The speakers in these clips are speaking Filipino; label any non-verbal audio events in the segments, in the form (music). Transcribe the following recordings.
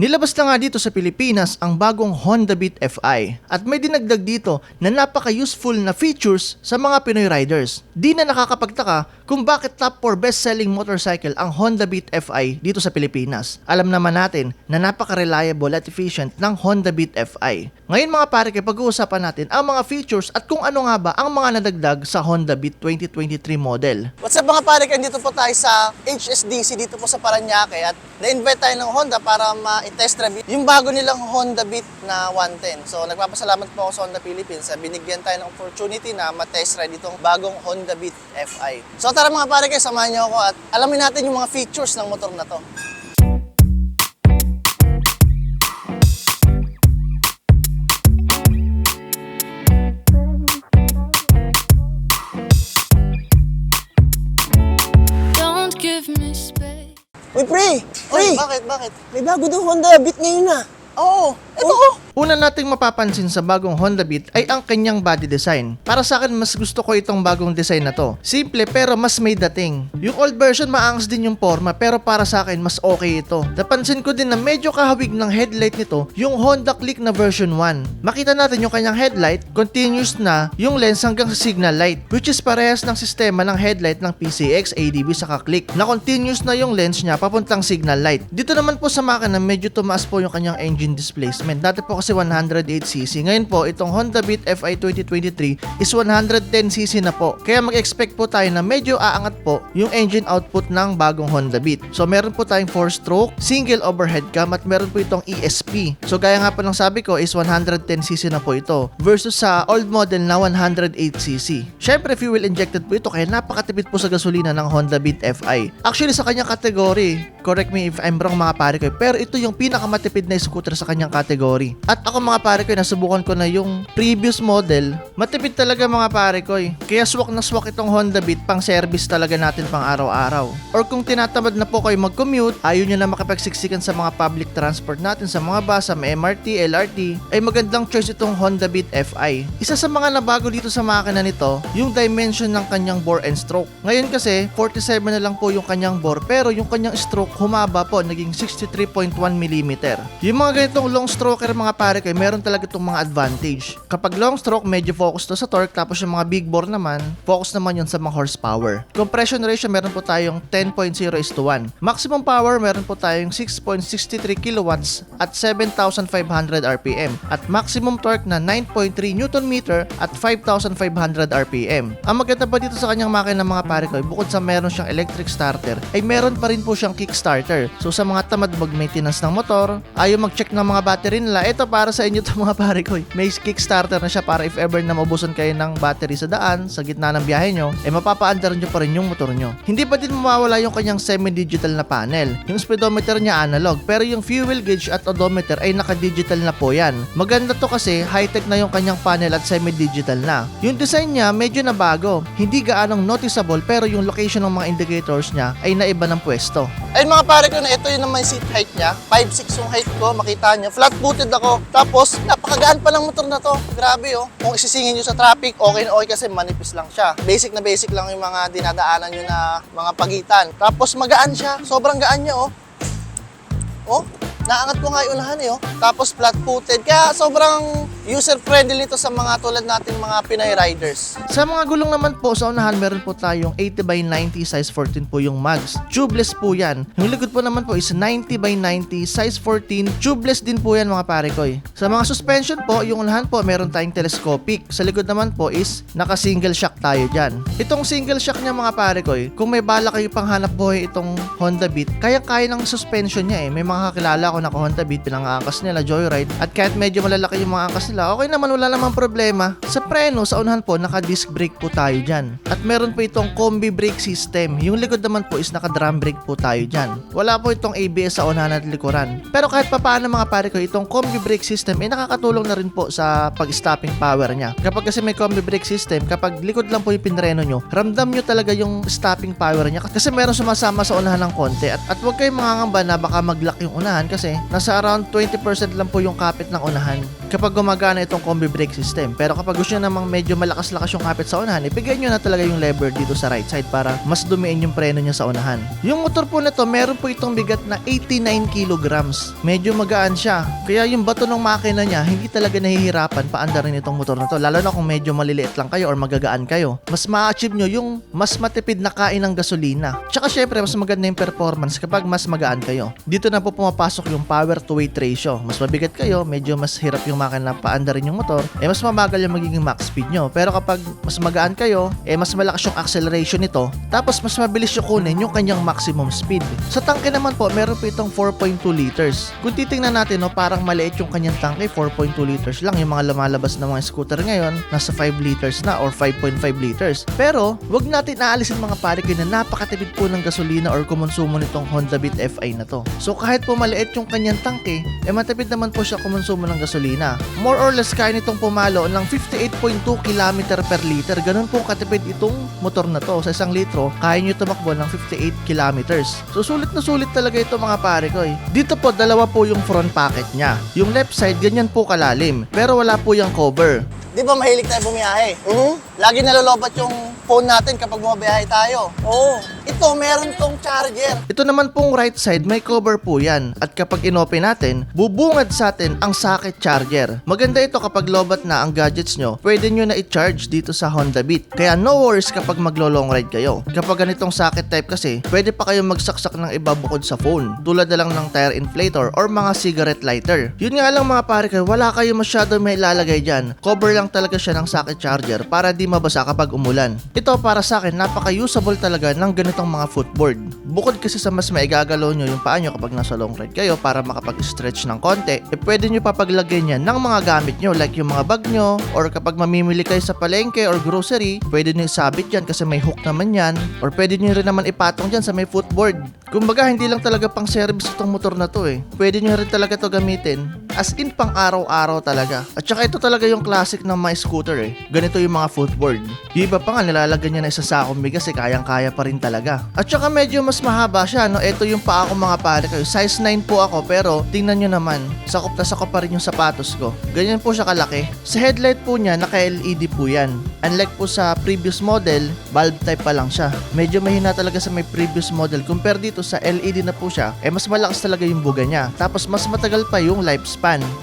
Nilabas na nga dito sa Pilipinas ang bagong Honda Beat FI at may dinagdag dito na napaka-useful na features sa mga Pinoy riders. Di na nakakapagtaka kung bakit top 4 best-selling motorcycle ang Honda Beat FI dito sa Pilipinas. Alam naman natin na napaka-reliable at efficient ng Honda Beat FI. Ngayon mga pare, kay pag-uusapan natin ang mga features at kung ano nga ba ang mga nadagdag sa Honda Beat 2023 model. What's up mga pare, dito po tayo sa HSDC dito po sa Paranaque at na-invite tayo ng Honda para ma-test drive yung bago nilang Honda Beat na 110. So nagpapasalamat po ako sa Honda Philippines sa binigyan tayo ng opportunity na ma-test ride itong bagong Honda Beat FI. So tara mga pare, kayo, samahan niyo ako at alamin natin yung mga features ng motor na to. Uy, pre! Uy, Pre! bakit, bakit? May bago daw Honda Beat ngayon na. Oo, ito oh. Una nating mapapansin sa bagong Honda Beat ay ang kanyang body design. Para sa akin, mas gusto ko itong bagong design na to. Simple pero mas may dating. Yung old version maangas din yung forma pero para sa akin mas okay ito. Napansin ko din na medyo kahawig ng headlight nito yung Honda Click na version 1. Makita natin yung kanyang headlight, continuous na yung lens hanggang sa signal light which is parehas ng sistema ng headlight ng PCX, ADB saka Click na continuous na yung lens niya papuntang signal light. Dito naman po sa makina medyo tumaas po yung kanyang engine displacement. Dati po kasi 108cc. Ngayon po, itong Honda Beat FI 2023 is 110cc na po. Kaya mag-expect po tayo na medyo aangat po yung engine output ng bagong Honda Beat. So meron po tayong 4-stroke, single overhead cam at meron po itong ESP. So gaya nga po ng sabi ko is 110cc na po ito versus sa old model na 108cc. Syempre fuel injected po ito kaya napakatipid po sa gasolina ng Honda Beat FI. Actually sa kanyang category, correct me if I'm wrong mga pare ko, pero ito yung pinakamatipid na scooter sa kanyang category. At ako mga pare ko, nasubukan ko na yung previous model. Matipid talaga mga pare ko eh. Kaya swak na swak itong Honda Beat pang service talaga natin pang araw-araw. Or kung tinatamad na po kayo mag-commute, ayaw nyo na makapagsiksikan sa mga public transport natin sa mga bus, sa MRT, LRT, ay magandang choice itong Honda Beat FI. Isa sa mga nabago dito sa makina nito, yung dimension ng kanyang bore and stroke. Ngayon kasi, 47 na lang po yung kanyang bore, pero yung kanyang stroke humaba po, naging 63.1 mm. Yung mga ganitong long stroker mga pare ko, meron talaga itong mga advantage. Kapag long stroke, medyo focus to sa torque, tapos yung mga big bore naman, focus naman yun sa mga horsepower. Compression ratio, meron po tayong 10.0 is to 1. Maximum power, meron po tayong 6.63 kilowatts at 7,500 RPM. At maximum torque na 9.3 Newton meter at 5,500 RPM. Ang maganda pa dito sa kanyang makina mga pare ko, bukod sa meron siyang electric starter, ay meron pa rin po siyang kickstarter. So sa mga tamad mag-maintenance ng motor, ayaw mag-check ng mga battery nila, ito para sa inyo to mga pare ko. May kickstarter na siya para if ever na mabusan kayo ng battery sa daan, sa gitna ng biyahe nyo, eh mapapaandar nyo pa rin yung motor nyo. Hindi pa din mawawala yung kanyang semi-digital na panel. Yung speedometer niya analog, pero yung fuel gauge at odometer ay naka-digital na po yan. Maganda to kasi high-tech na yung kanyang panel at semi-digital na. Yung design niya medyo nabago. Hindi gaanong noticeable pero yung location ng mga indicators niya ay naiba ng pwesto. Ayun mga pare ko na ito yung naman seat height niya. 5'6 yung height ko, makita niyo. Flat footed ako. Tapos, napakagaan pa ng motor na to. Grabe oh. Kung isisingin nyo sa traffic, okay na okay kasi manipis lang siya. Basic na basic lang yung mga dinadaanan nyo na mga pagitan. Tapos magaan siya. Sobrang gaan niya oh. Oh, naangat ko nga yung unahan eh oh. Tapos flat footed. Kaya sobrang user-friendly nito sa mga tulad nating mga Pinay riders. Sa mga gulong naman po, sa unahan meron po tayong 80 by 90 size 14 po yung mags. Tubeless po yan. Yung likod po naman po is 90 by 90 size 14. Tubeless din po yan mga pare ko. Sa mga suspension po, yung unahan po meron tayong telescopic. Sa likod naman po is naka single shock tayo dyan. Itong single shock niya mga pare ko kung may bala kayo pang hanap buhay itong Honda Beat, kaya-kaya ng suspension niya eh. May mga kakilala ko na Honda Beat, pinangangkas nila, joyride. At kahit medyo malalaki yung mga angkas nila, okay naman, wala namang problema. Sa preno, sa unahan po, naka-disc brake po tayo dyan. At meron po itong combi brake system. Yung likod naman po is naka-drum brake po tayo dyan. Wala po itong ABS sa unahan at likuran. Pero kahit papaano mga pare ko, itong combi brake system ay nakakatulong na rin po sa pag-stopping power niya. Kapag kasi may combi brake system, kapag likod lang po yung pinreno nyo, ramdam nyo talaga yung stopping power niya. Kasi meron sumasama sa unahan ng konti. At, at huwag kayong mangangamba na baka mag-lock yung unahan kasi nasa around 20% lang po yung kapit ng unahan. Kapag gumagana gumagana itong combi brake system. Pero kapag gusto nyo namang medyo malakas-lakas yung kapit sa unahan, ibigay nyo na talaga yung lever dito sa right side para mas dumiin yung preno niya sa unahan. Yung motor po na to, meron po itong bigat na 89 kilograms. Medyo magaan siya. Kaya yung bato ng makina niya, hindi talaga nahihirapan paandarin itong motor na to. Lalo na kung medyo maliliit lang kayo or magagaan kayo. Mas ma-achieve nyo yung mas matipid na kain ng gasolina. Tsaka syempre, mas maganda yung performance kapag mas magaan kayo. Dito na po pumapasok yung power to weight ratio. Mas mabigat kayo, medyo mas hirap yung makina paandarin yung motor, eh mas mabagal yung magiging max speed nyo. Pero kapag mas magaan kayo, eh mas malakas yung acceleration nito, tapos mas mabilis yung kunin yung kanyang maximum speed. Sa tangke naman po, meron po itong 4.2 liters. Kung titingnan natin, no, parang maliit yung kanyang tangke, 4.2 liters lang. Yung mga lumalabas na mga scooter ngayon, nasa 5 liters na or 5.5 liters. Pero, wag natin naalisin mga pare kayo na napakatipid po ng gasolina or kumonsumo nitong Honda Beat FI na to. So kahit po maliit yung kanyang tangke, eh matipid naman po siya kumonsumo ng gasolina. More or less kaya nitong pumalo ng 58.2 km per liter. Ganun po katipid itong motor na to. Sa isang litro, kaya nyo tumakbo ng 58 kilometers. So sulit na sulit talaga ito mga pare ko eh. Dito po, dalawa po yung front pocket niya. Yung left side, ganyan po kalalim. Pero wala po yung cover. Di ba mahilig tayo bumiyahe? Mhm. Lagi nalolobat yung phone natin kapag bumabiyahe tayo. Oo. Ito, meron tong charger. Ito naman pong right side, may cover po yan. At kapag inopen natin, bubungad sa atin ang socket charger. Maganda ito kapag lobat na ang gadgets nyo, pwede nyo na i-charge dito sa Honda Beat. Kaya no worries kapag maglo-long ride kayo. Kapag ganitong socket type kasi, pwede pa kayong magsaksak ng iba bukod sa phone. Tulad na lang ng tire inflator or mga cigarette lighter. Yun nga lang mga pare kayo, wala kayo masyado may ilalagay dyan. Cover lang talaga siya ng socket charger para di mabasa kapag umulan. Ito para sa akin, napaka-usable talaga ng ganitong mga footboard. Bukod kasi sa mas maigagalaw nyo yung paa nyo kapag nasa long ride kayo para makapag-stretch ng konti, eh pwede nyo papaglagyan yan ng mga gamit nyo like yung mga bag nyo or kapag mamimili kayo sa palengke or grocery, pwede nyo isabit yan kasi may hook naman yan or pwede nyo rin naman ipatong dyan sa may footboard. Kumbaga, hindi lang talaga pang service itong motor na to eh. Pwede nyo rin talaga to gamitin as in pang araw-araw talaga. At saka ito talaga yung classic ng my scooter eh. Ganito yung mga footboard. Yung iba pa nga nilalagyan niya na isa sakong bigas eh kayang-kaya pa rin talaga. At saka medyo mas mahaba siya no. Ito yung paa ko mga pare kayo. Size 9 po ako pero tingnan nyo naman. Sakop na sakop pa rin yung sapatos ko. Ganyan po siya kalaki. Sa headlight po niya naka-LED po yan. Unlike po sa previous model, bulb type pa lang siya. Medyo mahina talaga sa may previous model. Compare dito sa LED na po siya, eh mas malakas talaga yung buga niya. Tapos mas matagal pa yung lifespan.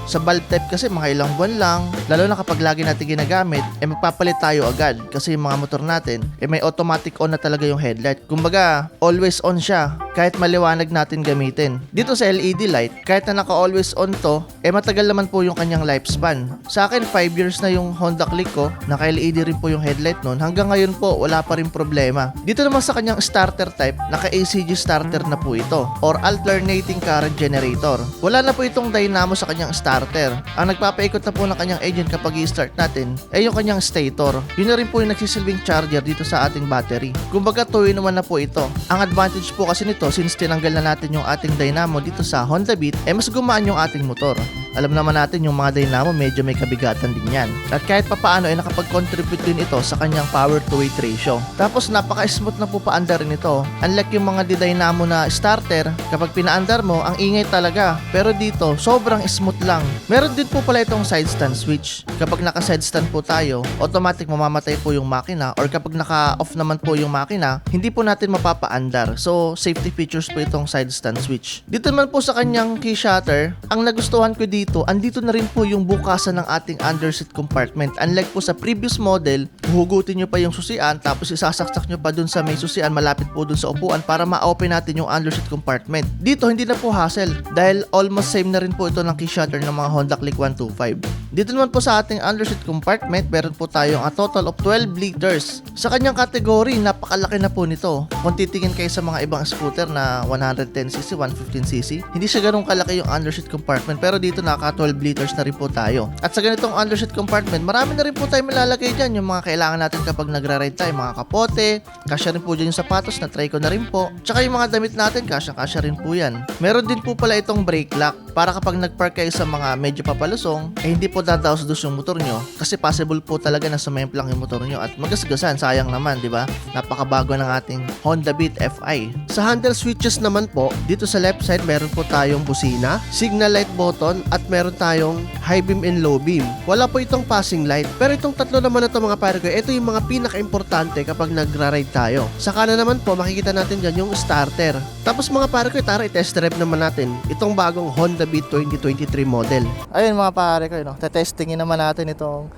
Sa bulb type kasi mga ilang buwan lang, lalo na kapag lagi natin ginagamit, eh magpapalit tayo agad. Kasi yung mga motor natin, eh may automatic on na talaga yung headlight. Kumbaga, always on siya kahit maliwanag natin gamitin. Dito sa LED light, kahit na naka always on to, eh matagal naman po yung kanyang lifespan. Sa akin, 5 years na yung Honda Click ko, naka LED rin po yung headlight nun. Hanggang ngayon po, wala pa rin problema. Dito naman sa kanyang starter type, naka ACG starter na po ito or alternating current generator. Wala na po itong dynamo sa kanyang starter. Ang nagpapaikot na po ng kanyang engine kapag i-start natin ay yung kanyang stator. Yun na rin po yung nagsisilbing charger dito sa ating battery. Kumbaga 2 in 1 na po ito. Ang advantage po kasi nito since tinanggal na natin yung ating dynamo dito sa Honda Beat, eh mas gumaan yung ating motor. Alam naman natin yung mga dynamo medyo may kabigatan din yan. At kahit papaano ay nakapag-contribute din ito sa kanyang power to weight ratio. Tapos napaka-smooth na po paandar rin ito. Unlike yung mga di-dynamo na starter, kapag pinaandar mo, ang ingay talaga. Pero dito, sobrang smooth lang. Meron din po pala itong side stand switch. Kapag naka-side stand po tayo, automatic mamamatay po yung makina or kapag naka-off naman po yung makina, hindi po natin mapapaandar. So, safety features po itong side stand switch. Dito naman po sa kanyang key shutter, ang nagustuhan ko dito, andito na rin po yung bukasan ng ating underseat compartment. Unlike po sa previous model, huhugutin nyo pa yung susian tapos isasaksak nyo pa dun sa may susian malapit po dun sa upuan para ma-open natin yung underseat compartment. Dito hindi na po hassle dahil almost same na rin po ito ng key shutter ng mga Honda Click 125. Dito naman po sa ating underseat compartment, meron po tayong a total of 12 liters. Sa kanyang category, napakalaki na po nito. Kung titingin kayo sa mga ibang scooter na 110cc, 115cc, hindi siya ganun kalaki yung underseat compartment pero dito naka 12 liters na rin po tayo. At sa ganitong underseat compartment, marami na rin po tayo malalagay dyan yung mga kailangan natin kapag nagra-ride tayo, mga kapote, kasya rin po dyan yung sapatos, na try ko na rin po. Tsaka yung mga damit natin, kasya-kasya rin po yan. Meron din po pala itong brake lock para kapag nag-park kayo sa mga medyo papalusong, eh hindi po dadaos-dos yung motor nyo kasi possible po talaga na sumemplang yung motor nyo at magasgasan, sayang naman, di ba? Napakabago ng ating Honda Beat FI. Sa handle switches naman po, dito sa left side meron po tayong busina, signal light button at meron tayong high beam and low beam. Wala po itong passing light. Pero itong tatlo naman na to mga pare ko, ito yung mga pinaka-importante kapag nagra-ride tayo. Sa kanan naman po, makikita natin dyan yung starter. Tapos mga pare ko, tara i-test drive naman natin itong bagong Honda Beat 2023 model. Ayun mga pare ko, no? tetestingin naman natin itong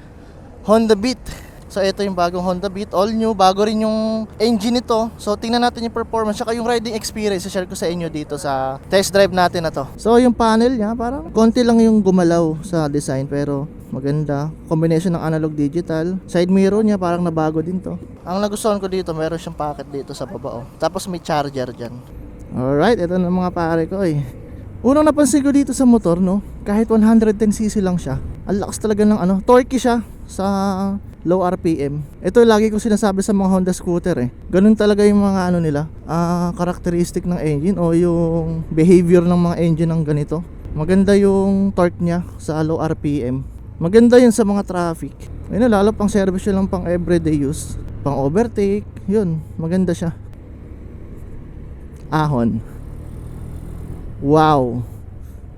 Honda Beat. So ito yung bagong Honda Beat, all new, bago rin yung engine nito. So tingnan natin yung performance, saka yung riding experience, share ko sa inyo dito sa test drive natin na to. So yung panel niya, parang konti lang yung gumalaw sa design pero maganda. Combination ng analog digital. Side mirror niya parang nabago din to. Ang nagustuhan ko dito, meron siyang pocket dito sa baba oh. Tapos may charger dyan. Alright, ito na mga pare ko eh. Unang napansin ko dito sa motor, no, kahit 110cc lang siya, ang lakas talaga ng ano, torque siya sa low RPM. Ito lagi ko sinasabi sa mga Honda scooter eh. Ganun talaga yung mga ano nila, ah characteristic ng engine o yung behavior ng mga engine ng ganito. Maganda yung torque niya sa low RPM. Maganda yun sa mga traffic. Ayun lalo pang service yun lang pang everyday use. Pang overtake, yun, maganda siya. Ahon. Wow.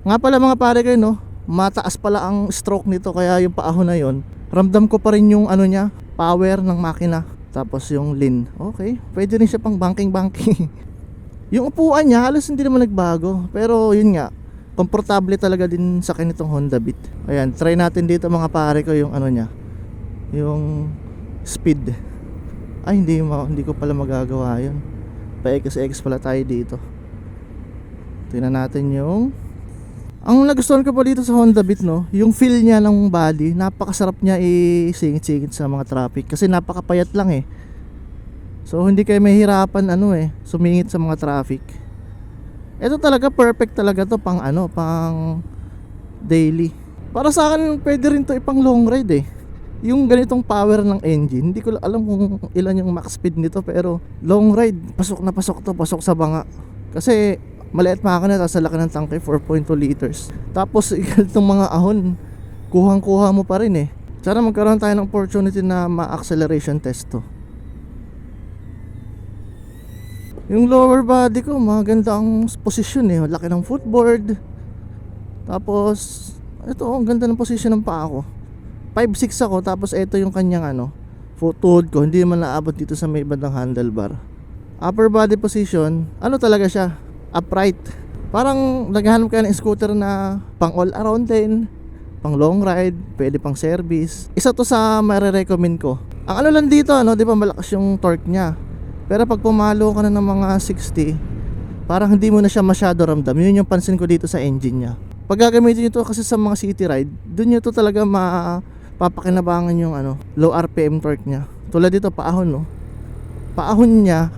Nga pala mga pare kayo no, mataas pala ang stroke nito kaya yung paahon na yon. Ramdam ko pa rin yung ano niya, power ng makina. Tapos yung lean. Okay, pwede rin siya pang banking-banking. (laughs) yung upuan niya halos hindi naman nagbago. Pero yun nga, komportable talaga din sa kanitong Honda Beat. Ayan, try natin dito mga pare ko yung ano niya. Yung speed. Ay, hindi, hindi ko pala magagawa yun. Pa X pala tayo dito. Tingnan natin yung ang nagustuhan ko pa dito sa Honda Beat no, yung feel niya ng body, napakasarap niya i-singit-singit sa mga traffic kasi napakapayat lang eh. So hindi kayo mahirapan ano eh, sumingit sa mga traffic. Ito talaga perfect talaga to pang ano, pang daily. Para sa akin pwede rin to ipang long ride eh. Yung ganitong power ng engine, hindi ko alam kung ilan yung max speed nito pero long ride, pasok na pasok to, pasok sa banga. Kasi maliit makina tapos ang laki ng tangke 4.2 liters. Tapos (laughs) itong mga ahon kuhang kuha mo pa rin eh. Sana magkaroon tayo ng opportunity na ma-acceleration test to. Yung lower body ko maganda ang posisyon eh. Laki ng footboard tapos ito ang ganda ng posisyon ng paa ko. 5'6 ako tapos ito yung kanyang ano foothold ko. Hindi man naabot dito sa may bandang handlebar. Upper body position ano talaga siya upright. Parang naghahanap ka ng scooter na pang all around din, pang long ride, pwede pang service. Isa to sa marirecommend ko. Ang ano lang dito, ano, di ba malakas yung torque niya. Pero pag pumalo ka na ng mga 60, parang hindi mo na siya masyado ramdam. Yun yung pansin ko dito sa engine niya. Pag gagamitin nyo to kasi sa mga city ride, dun nyo to talaga mapapakinabangan yung ano, low RPM torque niya. Tulad dito, paahon, no? Paahon niya,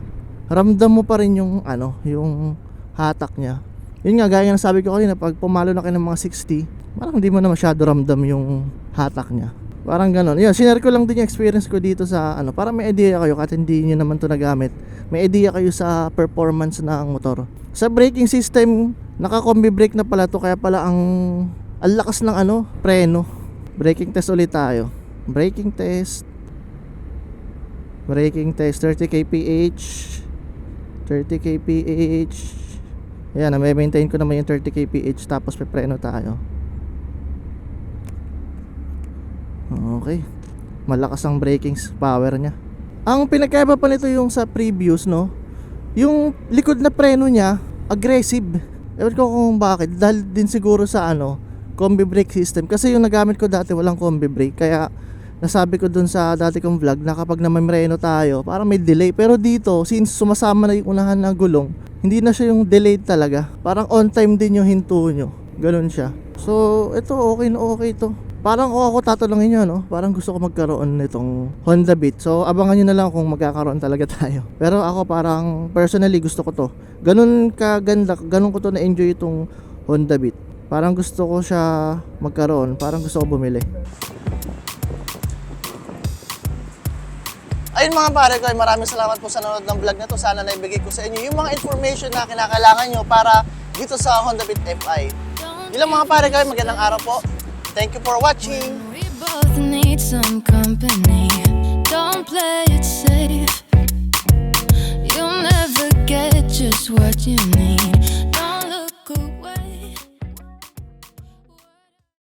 ramdam mo pa rin yung ano, yung hatak niya. Yun nga, gaya ng sabi ko kanina, pag pumalo na kayo ng mga 60, parang hindi mo na masyado ramdam yung hatak niya. Parang ganon. Yun, sinare ko lang din yung experience ko dito sa ano, para may idea kayo kahit hindi nyo naman to nagamit. May idea kayo sa performance ng motor. Sa braking system, naka-combi brake na pala to kaya pala ang ang lakas ng ano, preno. Braking test ulit tayo. Braking test. Braking test 30 kph. 30 kph. Ayan, na-maintain ko naman yung 30 kph tapos pepreno tayo. Okay. Malakas ang braking power niya. Ang pinagkaiba pa nito yung sa previous, no? Yung likod na preno niya, aggressive. Ewan ko kung bakit. Dahil din siguro sa ano, combi brake system. Kasi yung nagamit ko dati walang combi brake. Kaya nasabi ko dun sa dati kong vlog na kapag namamreno tayo, parang may delay. Pero dito, since sumasama na yung unahan na gulong, hindi na siya yung delayed talaga. Parang on time din yung hinto nyo. Ganun siya. So, ito okay na okay to. Parang kung ako tatanungin nyo, no? Parang gusto ko magkaroon nitong Honda Beat. So, abangan nyo na lang kung magkakaroon talaga (laughs) tayo. Pero ako parang personally gusto ko to. Ganun kaganda, ganun ko to na-enjoy itong Honda Beat. Parang gusto ko siya magkaroon. Parang gusto ko bumili. Ayun mga pare ko, maraming salamat po sa nanonood ng vlog na to. Sana naibigay ko sa inyo yung mga information na kinakailangan nyo para dito sa Honda Beat FI. Yun lang mga pare ko, magandang araw po. Thank you for watching. We both need some company. Don't play it safe. You'll never get just what you need.